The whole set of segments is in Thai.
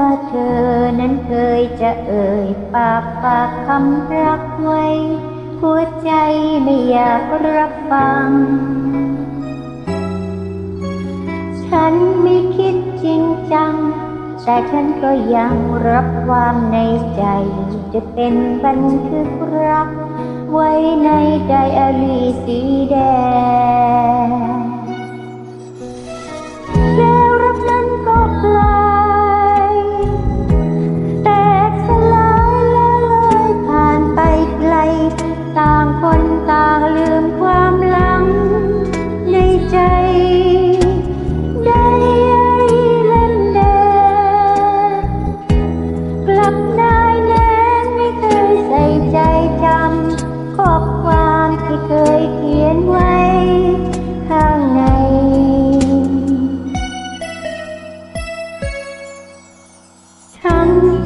่าเธอนั้นเคยจะเอ่ยปากปากคำรักไว้ หัวใจไม่อยากรับฟัง ฉันไม่คิดจริงจัง แต่ฉันก็ยังรับความในใจ จะเป็นบันทึกรัก ไว้ในไดอารี่สีแดง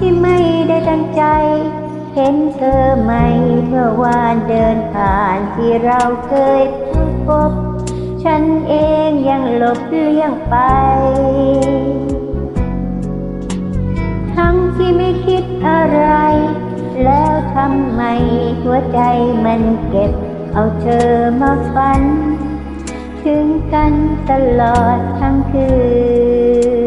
ที่ไม่ได้ตั้งใจ เห็นเธอไหมเมื่อวานเดินผ่านที่เราเคยพบ ฉันเองยังหลบเลี่ยงไป ทั้งที่ไม่คิดอะไร แล้วทำไมหัวใจมันเก็บ เอาเธอมาฝัน ถึงกันตลอดทั้งคืน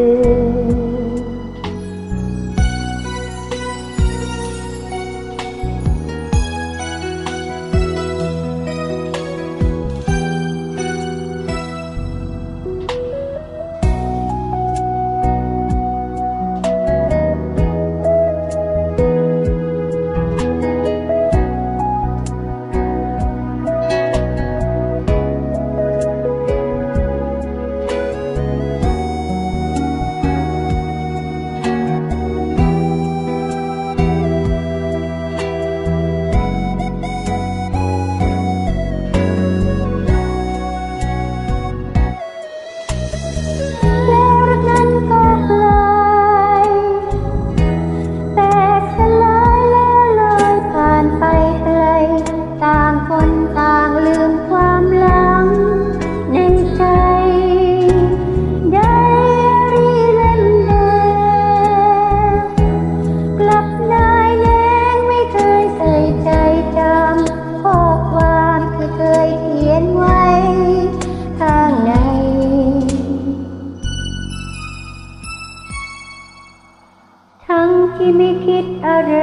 ที่ไม่คิดอะไร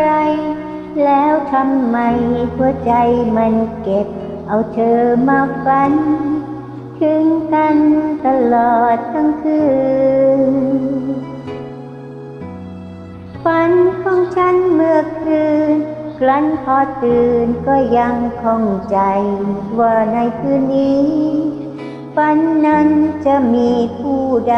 แล้วทำไมหัวใจมันเก็บ เอาเธอมาฝัน ถึงกันตลอดทั้งคืน ฝันของฉันเมื่อคืนครั้นพอตื่นก็ยังคงใจ ว่าในคืนนี้ฝันนั้นจะมีผู้ใด